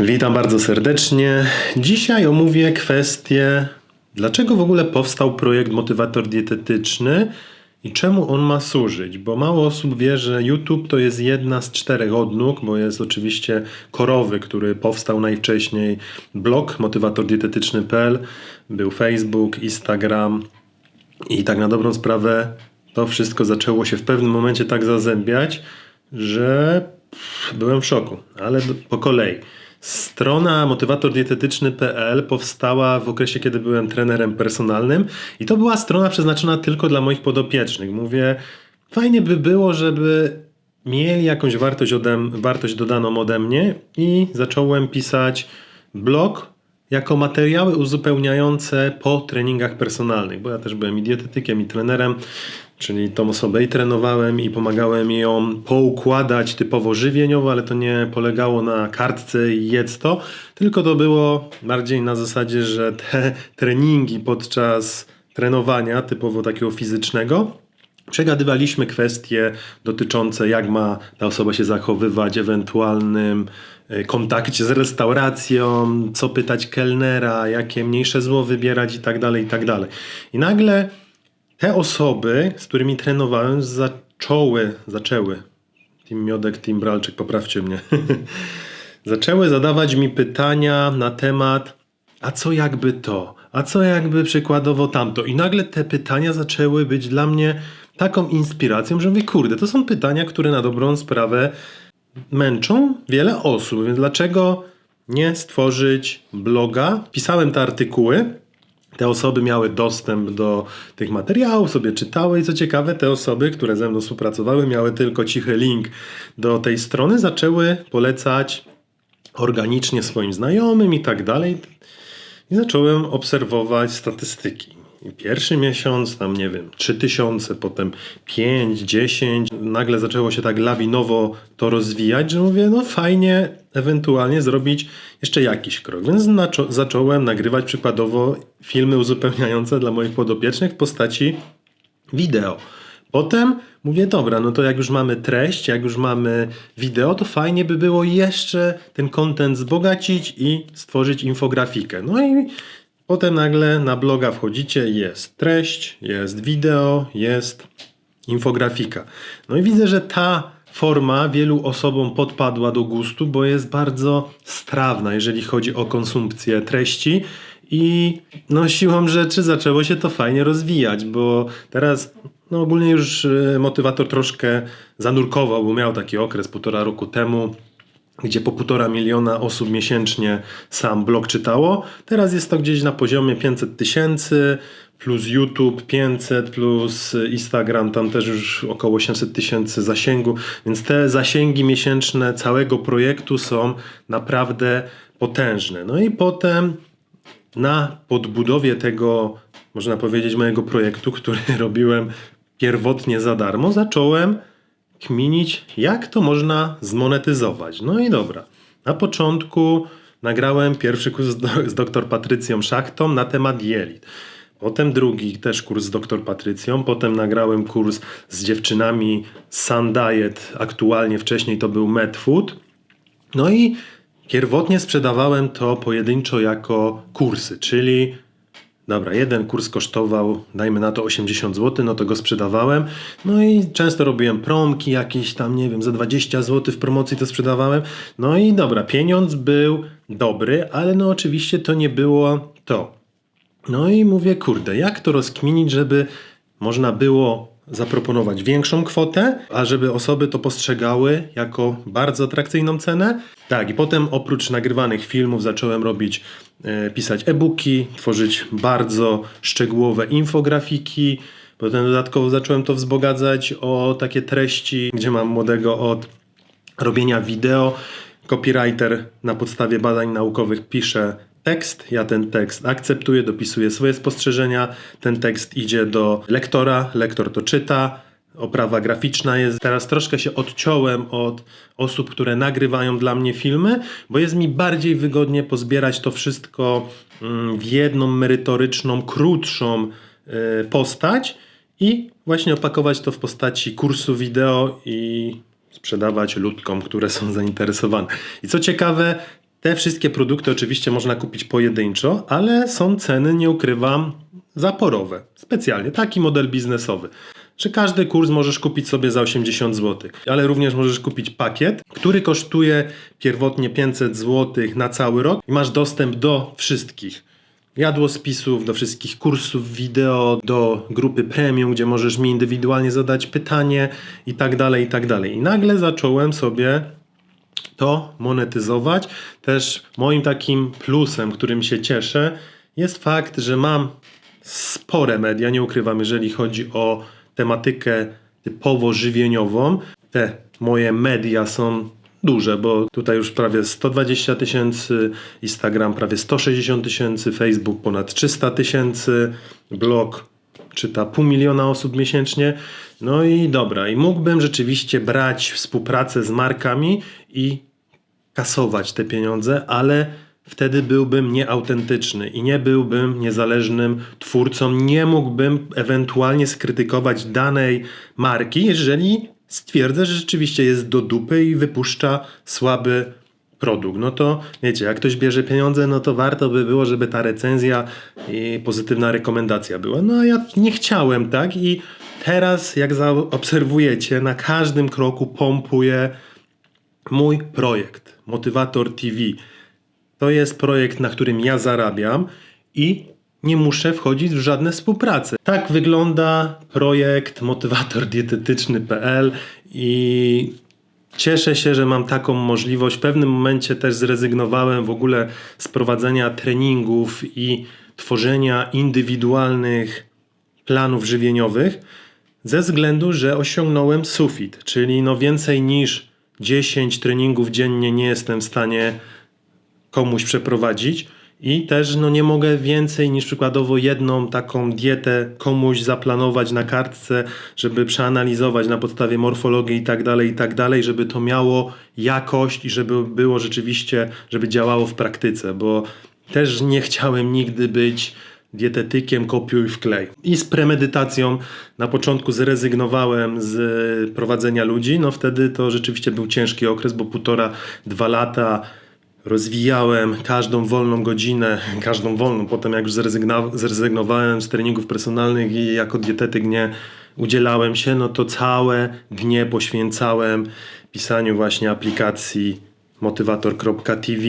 Witam bardzo serdecznie. Dzisiaj omówię kwestię, dlaczego w ogóle powstał projekt Motywator Dietetyczny i czemu on ma służyć. Bo mało osób wie, że YouTube to jest jedna z czterech odnóg, bo jest oczywiście korowy, który powstał najwcześniej, blog motywatordietetyczny.pl, był Facebook, Instagram i tak na dobrą sprawę to wszystko zaczęło się w pewnym momencie tak zazębiać, że byłem w szoku, ale po kolei. Strona motywatordietetyczny.pl powstała w okresie, kiedy byłem trenerem personalnym i to była strona przeznaczona tylko dla moich podopiecznych. Mówię, fajnie by było, żeby mieli jakąś wartość, ode, wartość dodaną ode mnie i zacząłem pisać blog jako materiały uzupełniające po treningach personalnych, bo ja też byłem i dietetykiem, i trenerem, czyli tą osobę i trenowałem i pomagałem ją poukładać typowo żywieniowo, ale to nie polegało na kartce i jedz to, tylko to było bardziej na zasadzie, że te treningi podczas trenowania typowo takiego fizycznego Przegadywaliśmy kwestie dotyczące, jak ma ta osoba się zachowywać ewentualnym e, kontakcie z restauracją, co pytać kelnera, jakie mniejsze zło wybierać i tak dalej, i tak dalej. I nagle te osoby, z którymi trenowałem, zaczęły, zaczęły, Team Miodek, Team Bralczyk, poprawcie mnie, zaczęły zadawać mi pytania na temat a co jakby to, a co jakby przykładowo tamto. I nagle te pytania zaczęły być dla mnie taką inspiracją, że mówię, kurde, to są pytania, które na dobrą sprawę męczą wiele osób, więc dlaczego nie stworzyć bloga? Pisałem te artykuły, te osoby miały dostęp do tych materiałów, sobie czytały i co ciekawe, te osoby, które ze mną współpracowały, miały tylko cichy link do tej strony, zaczęły polecać organicznie swoim znajomym i tak dalej. I zacząłem obserwować statystyki. Pierwszy miesiąc, tam nie wiem, 3000, potem 5, 10. Nagle zaczęło się tak lawinowo to rozwijać, że mówię, no fajnie ewentualnie zrobić jeszcze jakiś krok. Więc zacząłem nagrywać przykładowo filmy uzupełniające dla moich podopiecznych w postaci wideo. Potem mówię, dobra, no to jak już mamy treść, jak już mamy wideo, to fajnie by było jeszcze ten content wzbogacić i stworzyć infografikę. No i potem nagle na bloga wchodzicie, jest treść, jest wideo, jest infografika. No i widzę, że ta forma wielu osobom podpadła do gustu, bo jest bardzo strawna, jeżeli chodzi o konsumpcję treści. I no siłą rzeczy zaczęło się to fajnie rozwijać, bo teraz no ogólnie już e, motywator troszkę zanurkował, bo miał taki okres półtora roku temu, gdzie po półtora miliona osób miesięcznie sam blog czytało. Teraz jest to gdzieś na poziomie 500 tysięcy, plus YouTube 500, plus Instagram tam też już około 800 tysięcy zasięgu, więc te zasięgi miesięczne całego projektu są naprawdę potężne. No i potem na podbudowie tego, można powiedzieć, mojego projektu, który robiłem pierwotnie za darmo, zacząłem kminić, jak to można zmonetyzować. No i dobra. Na początku nagrałem pierwszy kurs z, dr Patrycją Szachtą na temat jelit. Potem drugi też kurs z dr Patrycją. Potem nagrałem kurs z dziewczynami Sun Diet. Aktualnie wcześniej to był Medfood. No i pierwotnie sprzedawałem to pojedynczo jako kursy, czyli Dobra, jeden kurs kosztował, dajmy na to 80 zł, no to go sprzedawałem. No i często robiłem promki jakieś tam, nie wiem, za 20 zł w promocji to sprzedawałem. No i dobra, pieniądz był dobry, ale no oczywiście to nie było to. No i mówię, kurde, jak to rozkminić, żeby można było zaproponować większą kwotę, a żeby osoby to postrzegały jako bardzo atrakcyjną cenę. Tak, i potem oprócz nagrywanych filmów zacząłem robić, pisać e-booki, tworzyć bardzo szczegółowe infografiki. Potem dodatkowo zacząłem to wzbogacać o takie treści, gdzie mam młodego od robienia wideo. Copywriter na podstawie badań naukowych pisze tekst, ja ten tekst akceptuję, dopisuję swoje spostrzeżenia, ten tekst idzie do lektora, lektor to czyta, oprawa graficzna jest. Teraz troszkę się odciąłem od osób, które nagrywają dla mnie filmy, bo jest mi bardziej wygodnie pozbierać to wszystko mm, w jedną merytoryczną, krótszą y, postać i właśnie opakować to w postaci kursu wideo i sprzedawać ludkom, które są zainteresowane. I co ciekawe, Te wszystkie produkty oczywiście można kupić pojedynczo, ale są ceny, nie ukrywam, zaporowe. Specjalnie, taki model biznesowy. Że każdy kurs możesz kupić sobie za 80 zł, ale również możesz kupić pakiet, który kosztuje pierwotnie 500 zł na cały rok i masz dostęp do wszystkich jadłospisów, do wszystkich kursów wideo, do grupy premium, gdzie możesz mi indywidualnie zadać pytanie i tak dalej, i tak dalej. I nagle zacząłem sobie to monetyzować. Też moim takim plusem, którym się cieszę, jest fakt, że mam spore media, nie ukrywam, jeżeli chodzi o tematykę typowo żywieniową. Te moje media są duże, bo tutaj już prawie 120 tysięcy, Instagram prawie 160 tysięcy, Facebook ponad 300 tysięcy, blog czyta pół miliona osób miesięcznie. No i dobra, i mógłbym rzeczywiście brać współpracę z markami i kasować te pieniądze, ale wtedy byłbym nieautentyczny i nie byłbym niezależnym twórcą. Nie mógłbym ewentualnie skrytykować danej marki, jeżeli stwierdzę, że rzeczywiście jest do dupy i wypuszcza słaby produkt. No to wiecie, jak ktoś bierze pieniądze, no to warto by było, żeby ta recenzja i pozytywna rekomendacja była. No a ja nie chciałem, tak? I teraz, jak zaobserwujecie, na każdym kroku pompuję mój projekt Motywator TV. To jest projekt, na którym ja zarabiam i nie muszę wchodzić w żadne współprace. Tak wygląda projekt motywatordietetyczny.pl i cieszę się, że mam taką możliwość. W pewnym momencie też zrezygnowałem w ogóle z prowadzenia treningów i tworzenia indywidualnych planów żywieniowych ze względu, że osiągnąłem sufit, czyli no więcej niż 10 treningów dziennie nie jestem w stanie komuś przeprowadzić. I też no, nie mogę więcej niż przykładowo jedną taką dietę komuś zaplanować na kartce, żeby przeanalizować na podstawie morfologii i tak dalej, i tak dalej, żeby to miało jakość i żeby było rzeczywiście, żeby działało w praktyce, bo też nie chciałem nigdy być dietetykiem kopiuj wklej. I z premedytacją. Na początku zrezygnowałem z prowadzenia ludzi, no wtedy to rzeczywiście był ciężki okres, bo półtora, dwa lata rozwijałem każdą wolną godzinę, każdą wolną, potem jak już zrezygnowałem z treningów personalnych i jako dietetyk nie udzielałem się, no to całe dnie poświęcałem pisaniu właśnie aplikacji motywator.tv,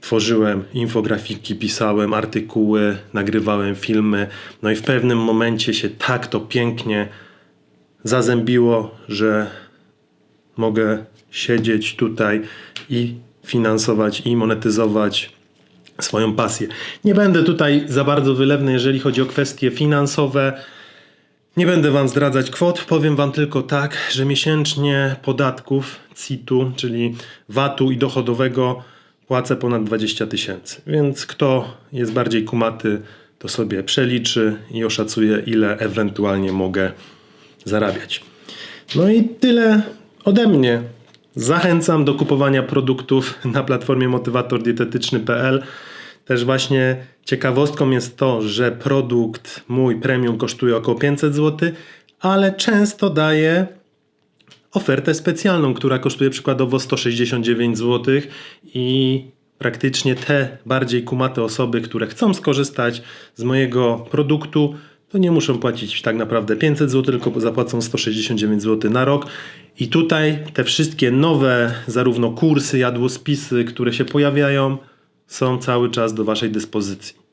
tworzyłem infografiki, pisałem artykuły, nagrywałem filmy, no i w pewnym momencie się tak to pięknie zazębiło, że mogę siedzieć tutaj i finansować i monetyzować swoją pasję. Nie będę tutaj za bardzo wylewny, jeżeli chodzi o kwestie finansowe. Nie będę Wam zdradzać kwot, powiem Wam tylko tak, że miesięcznie podatków CIT-u, czyli VAT-u i dochodowego płacę ponad 20 tysięcy. Więc kto jest bardziej kumaty, to sobie przeliczy i oszacuje, ile ewentualnie mogę zarabiać. No i tyle ode mnie. Zachęcam do kupowania produktów na platformie motywatordietetyczny.pl. Też właśnie ciekawostką jest to, że produkt mój premium kosztuje około 500 zł, ale często daje ofertę specjalną, która kosztuje przykładowo 169 zł i praktycznie te bardziej kumate osoby, które chcą skorzystać z mojego produktu, to nie muszą płacić tak naprawdę 500 zł, tylko zapłacą 169 zł na rok. I tutaj te wszystkie nowe, zarówno kursy, jadłospisy, które się pojawiają, są cały czas do Waszej dyspozycji.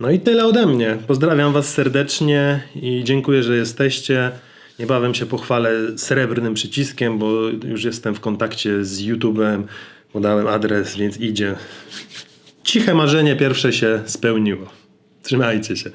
No i tyle ode mnie. Pozdrawiam Was serdecznie i dziękuję, że jesteście. Niebawem się pochwalę srebrnym przyciskiem, bo już jestem w kontakcie z YouTube'em. Podałem adres, więc idzie. Ciche marzenie pierwsze się spełniło. Trzymajcie się.